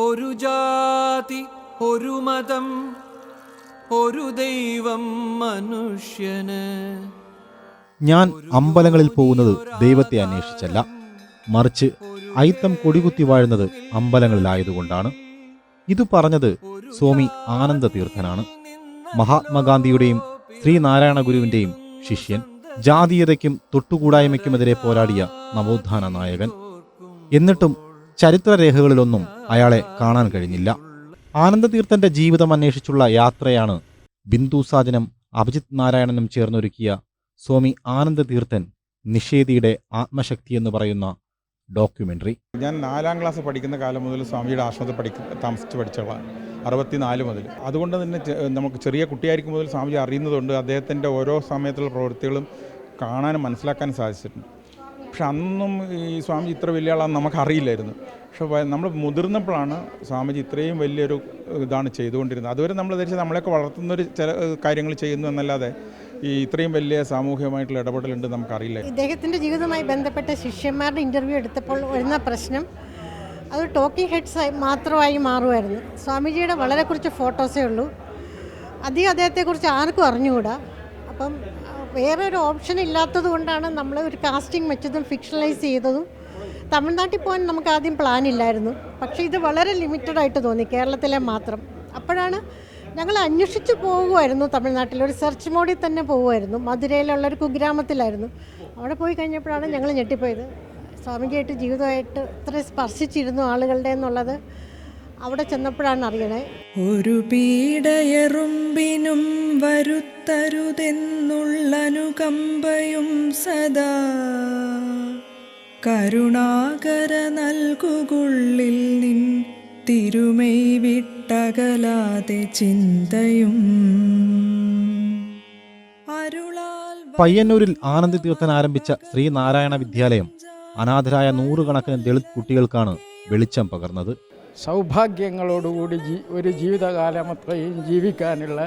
ഒരു ജാതി ഒരു മതം ഒരു ദൈവം മനുഷ്യന്. ഞാൻ അമ്പലങ്ങളിൽ പോകുന്നത് ദൈവത്തെ അന്വേഷിച്ചല്ല. മറിച്ച് അയിത്തം കൊടികുത്തി വാഴുന്നത് അമ്പലങ്ങളിലായതുകൊണ്ടാണ്. ഇത് പറഞ്ഞത് സ്വാമി ആനന്ദ തീർത്ഥനാണ് മഹാത്മാഗാന്ധിയുടെയും ശ്രീനാരായണ ഗുരുവിന്റെയും ശിഷ്യൻ ജാതീയതയ്ക്കും തൊട്ടുകൂടായ്മയ്ക്കുമെതിരെ പോരാടിയ നവോത്ഥാന നായകൻ. എന്നിട്ടും ചരിത്രരേഖകളിലൊന്നും അയാളെ കാണാൻ കഴിഞ്ഞില്ല. ആനന്ദതീർത്ഥന്റെ ജീവിതം അന്വേഷിച്ചുള്ള യാത്രയാണ് ബിന്ദുസാജനം അഭിജിത് നാരായണനും ചേർന്നൊരുക്കിയ സ്വാമി ആനന്ദതീർത്ഥൻ നിഷേധിയുടെ ആത്മശക്തി എന്ന് പറയുന്ന ഡോക്യുമെന്ററി. ഞാൻ നാലാം ക്ലാസ് പഠിക്കുന്ന കാലം മുതൽ സ്വാമിയുടെ ആശ്രമത്തിൽ പഠിക്ക താമസിച്ച് പഠിച്ചവളാണ് അറുപത്തിനാല് മുതൽ. അതുകൊണ്ട് തന്നെ നമുക്ക് ചെറിയ കുട്ടിയായിരിക്കും മുതൽ സ്വാമിജി അറിയുന്നതുകൊണ്ട് അദ്ദേഹത്തിന്റെ ഓരോ സമയത്തുള്ള പ്രവൃത്തികളും കാണാനും മനസ്സിലാക്കാനും സാധിച്ചിട്ടുണ്ട്. പക്ഷെ അന്നും ഈ സ്വാമിജി ഇത്ര വലിയ ആളാണെന്ന് നമുക്ക് അറിയില്ലായിരുന്നു പക്ഷെ നമ്മൾ മുതിർന്നപ്പോഴാണ് സ്വാമിജി ഇത്രയും വലിയൊരു ഇതാണ് ചെയ്തുകൊണ്ടിരുന്നത്. അതുവരെ നമ്മൾ ധരിച്ച് നമ്മളെയൊക്കെ വളർത്തുന്നൊരു ചില കാര്യങ്ങൾ ചെയ്യുന്നു എന്നല്ലാതെ ഈ ഇത്രയും വലിയ സാമൂഹികമായിട്ടുള്ള ഇടപെടലുണ്ട് നമുക്കറിയില്ല. ഇദ്ദേഹത്തിന്റെ ജീവിതവുമായി ബന്ധപ്പെട്ട ശിഷ്യന്മാരുടെ ഇന്റർവ്യൂ എടുത്തപ്പോൾ വരുന്ന പ്രശ്നം അത് ടോക്കിംഗ് ഹെഡ്സ് മാത്രമായി മാറുമായിരുന്നു. സ്വാമിജിയുടെ വളരെ കുറച്ച് ഫോട്ടോസേ ഉള്ളൂ. അധികം അദ്ദേഹത്തെക്കുറിച്ച് ആർക്കും അറിഞ്ഞുകൂടാ. അപ്പം വേറെ ഒരു ഓപ്ഷൻ ഇല്ലാത്തത് കൊണ്ടാണ് നമ്മൾ ഒരു കാസ്റ്റിംഗ് വെച്ചതും ഫിക്ഷണലൈസ് ചെയ്തതും തമിഴ്നാട്ടിൽ പോകാൻ നമുക്ക് ആദ്യം പ്ലാൻ ഇല്ലായിരുന്നു. പക്ഷേ ഇത് വളരെ ലിമിറ്റഡ് ആയിട്ട് തോന്നി കേരളത്തിലെ മാത്രം. അപ്പോഴാണ് ഞങ്ങൾ അന്വേഷിച്ച് പോകുമായിരുന്നു തമിഴ്നാട്ടിൽ. ഒരു സെർച്ച് മോഡിൽ തന്നെ പോകുമായിരുന്നു മധുരയിലുള്ള ഒരു കുഗ്രാമത്തിലായിരുന്നു. അവിടെ പോയി കഴിഞ്ഞപ്പോഴാണ് ഞങ്ങൾ ഞെട്ടിപ്പോയത്. സ്വാമിജിയായിട്ട് ജീവിതമായിട്ട് ഇത്ര സ്പർശിച്ചിരുന്നു ആളുകളുടെ എന്നുള്ളത് അവിടെ ചെന്നപ്പോഴാണ് അറിയണേ. ഒരു പീഡയറുമ്പിനും വരുത്തരുതെന്നുള്ളനുകമ്പയും സദാ കരുണാകര നൽകുകുള്ളിൽ നിൻ തിരുമൈ വിട്ടകലാതെ ചിന്തയും. പയ്യന്നൂരിൽ ആനന്ദ തീർത്ഥൻ ആരംഭിച്ച ശ്രീനാരായണ വിദ്യാലയം അനാഥരായ നൂറുകണക്കിന് ദളിത് കുട്ടികൾക്കാണ് വെളിച്ചം പകർന്നത്. സൗഭാഗ്യങ്ങളോടുകൂടി ജീ ഒരു ജീവിതകാലം അത്രയും ജീവിക്കാനുള്ള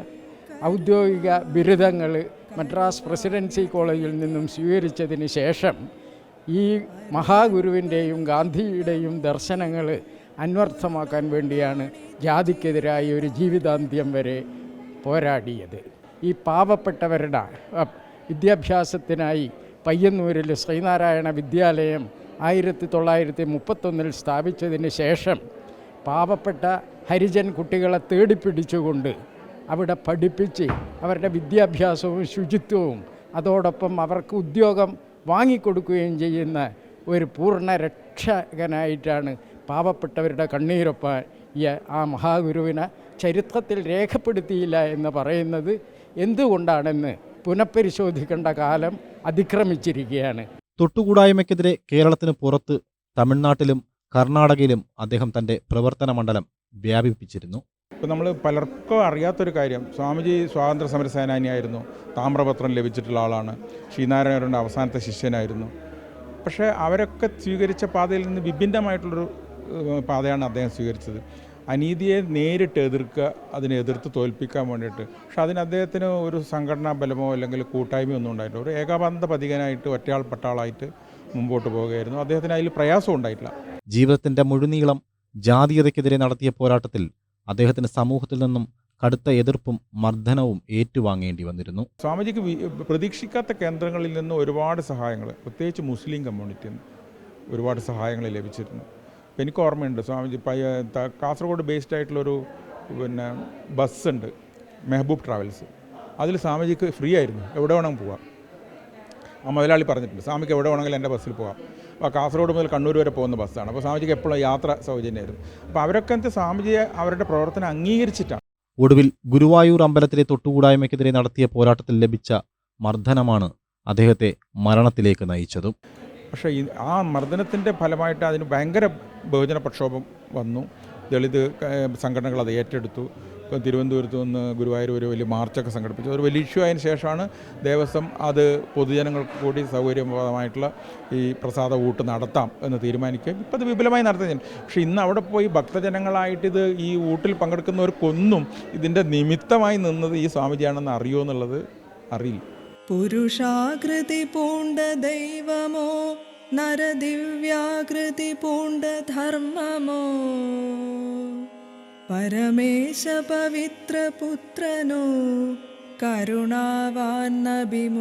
ഔദ്യോഗിക ബിരുദങ്ങൾ മദ്രാസ് പ്രസിഡൻസി കോളേജിൽ നിന്നും സ്വീകരിച്ചതിന് ശേഷം ഈ മഹാഗുരുവിന്റെയും ഗാന്ധിയുടെയും ദർശനങ്ങൾ അന്വർത്ഥമാക്കാൻ വേണ്ടിയാണ് ജാതിക്കെതിരായി ഒരു ജീവിതാന്ത്യം വരെ പോരാടിയത്. ഈ പാവപ്പെട്ടവരുടെ വിദ്യാഭ്യാസത്തിനായി പയ്യന്നൂരിൽ ശ്രീനാരായണ വിദ്യാലയം ആയിരത്തി തൊള്ളായിരത്തി മുപ്പത്തൊന്നിൽ സ്ഥാപിച്ചതിന് ശേഷം പാവപ്പെട്ട ഹരിജൻ കുട്ടികളെ തേടിപ്പിടിച്ചുകൊണ്ട് അവിടെ പഠിപ്പിച്ച് അവരുടെ വിദ്യാഭ്യാസവും ശുചിത്വവും അതോടൊപ്പം അവർക്ക് ഉദ്യോഗം വാങ്ങിക്കൊടുക്കുകയും ചെയ്യുന്ന ഒരു പൂർണ രക്ഷകനായിട്ടാണ് പാവപ്പെട്ടവരുടെ കണ്ണീരൊപ്പാൻ ഈ ആ മഹാഗുരുവിനെ ചരിത്രത്തിൽ രേഖപ്പെടുത്തിയില്ല എന്ന് പറയുന്നത് എന്തുകൊണ്ടാണെന്ന് പുനഃപരിശോധിക്കേണ്ട കാലം അതിക്രമിച്ചിരിക്കുകയാണ്. തൊട്ടുകൂടായ്മയ്ക്കെതിരെ കേരളത്തിന് പുറത്ത് തമിഴ്നാട്ടിലും കർണാടകയിലും അദ്ദേഹം തന്റെ പ്രവർത്തന മണ്ഡലം വ്യാപിപ്പിച്ചിരുന്നു. ഇപ്പോൾ നമ്മൾ പലർക്കും അറിയാത്തൊരു കാര്യം. സ്വാമിജി സ്വാതന്ത്ര്യ സമര സേനാനിയായിരുന്നു താമ്രപത്രം ലഭിച്ചിട്ടുള്ള ആളാണ്. ശ്രീനാരായണരുടെ അവസാനത്തെ ശിഷ്യനായിരുന്നു. പക്ഷേ അവരൊക്കെ സ്വീകരിച്ച പാതയിൽ നിന്ന് വിഭിന്നമായിട്ടുള്ളൊരു പാതയാണ് അദ്ദേഹം സ്വീകരിച്ചത്. അനീതിയെ നേരിട്ട് എതിർക്കുക അതിനെ എതിർത്ത് തോൽപ്പിക്കാൻ വേണ്ടിയിട്ട്. പക്ഷെ അതിന് അദ്ദേഹത്തിന് ഒരു സംഘടനാ ബലമോ അല്ലെങ്കിൽ കൂട്ടായ്മയോ ഒന്നും ഉണ്ടായിട്ടില്ല. ഒരു ഏകാബന്ധ പതികനായിട്ട് ഒറ്റയാൾ പട്ടാളായിട്ട് മുമ്പോട്ട് പോവുകയായിരുന്നു. അദ്ദേഹത്തിന് അതിൽ പ്രയാസം ഉണ്ടായിട്ടില്ല. ജീവിതത്തിന്റെ മുഴുനീളം ജാതീയതയ്ക്കെതിരെ നടത്തിയ പോരാട്ടത്തിൽ അദ്ദേഹത്തിന് സമൂഹത്തിൽ നിന്നും കടുത്ത എതിർപ്പും മർദ്ദനവും ഏറ്റുവാങ്ങേണ്ടി വന്നിരുന്നു. സ്വാമിജിക്ക് പ്രതീക്ഷിക്കാത്ത കേന്ദ്രങ്ങളിൽ നിന്ന് ഒരുപാട് സഹായങ്ങൾ പ്രത്യേകിച്ച് മുസ്ലിം കമ്മ്യൂണിറ്റിയിൽ നിന്ന് ഒരുപാട് സഹായങ്ങൾ ലഭിച്ചിരുന്നു. എനിക്ക് ഓർമ്മയുണ്ട് സ്വാമിജി കാസർഗോഡ് ബേസ്ഡ് ആയിട്ടുള്ളൊരു പിന്നെ ബസ് ഉണ്ട് മെഹബൂബ് ട്രാവൽസ്. അതിൽ സ്വാമിജിക്ക് ഫ്രീ ആയിരുന്നു എവിടെ വേണമെങ്കിൽ പോവാം. ആ മുതലാളി പറഞ്ഞിട്ടുണ്ട് സ്വാമിക്ക് എവിടെ വേണമെങ്കിലും എന്റെ ബസ്സിൽ പോകാം അപ്പോൾ കാസർഗോഡ് മുതൽ കണ്ണൂർ വരെ പോകുന്ന ബസ്സാണ്. അപ്പോൾ സ്വാമിജിക്ക് എപ്പോഴും യാത്ര സൗജന്യമായിരുന്നു. അപ്പോൾ അവരൊക്കെ എന്ത് സ്വാമിജിയെ അവരുടെ പ്രവർത്തനം അംഗീകരിച്ചിട്ടാണ്. ഒടുവിൽ ഗുരുവായൂർ അമ്പലത്തിലെ തൊട്ടുകൂടായ്മയ്ക്കെതിരെ നടത്തിയ പോരാട്ടത്തിൽ ലഭിച്ച മർദ്ദനമാണ് അദ്ദേഹത്തെ മരണത്തിലേക്ക് നയിച്ചതും. പക്ഷേ ആ മർദ്ദനത്തിന്റെ ഫലമായിട്ട് അതിന് ഭയങ്കര ബഹുജന പ്രക്ഷോഭം വന്നു. ദളിത് സംഘടനകൾ അത് ഏറ്റെടുത്തു. ഇപ്പം തിരുവനന്തപുരത്ത് നിന്ന് ഗുരുവായൂർ ഒരു വലിയ മാർച്ചൊക്കെ സംഘടിപ്പിച്ചു. ഒരു വലിയ ഇഷ്യൂ ആയതിനു ശേഷമാണ് ദേവസ്വം അത് പൊതുജനങ്ങൾക്ക് കൂടി സൗകര്യപ്രദമായിട്ടുള്ള ഈ പ്രസാദ ഊട്ട് നടത്താം എന്ന് തീരുമാനിക്കുകയും ഇപ്പം അത് വിപുലമായി നടത്തുകയും പക്ഷേ ഇന്ന് അവിടെ പോയി ഭക്തജനങ്ങളായിട്ട് ഇത് ഈ ഊട്ടിൽ പങ്കെടുക്കുന്നവർക്കൊന്നും ഇതിന്റെ നിമിത്തമായി നിന്നത് ഈ സ്വാമിജിയാണെന്ന് അറിയുമോ എന്നുള്ളത് അറിയില്ല. പുരുഷാകൃതി പൂണ്ട ദൈവമോ നരദിവ്യാകൃതി പൂണ്ട ധർമ്മമോ? പരമേശ പവിത്രപുത്രനോ കരുണാവാൻ നബിമുത്തുരത്നമോ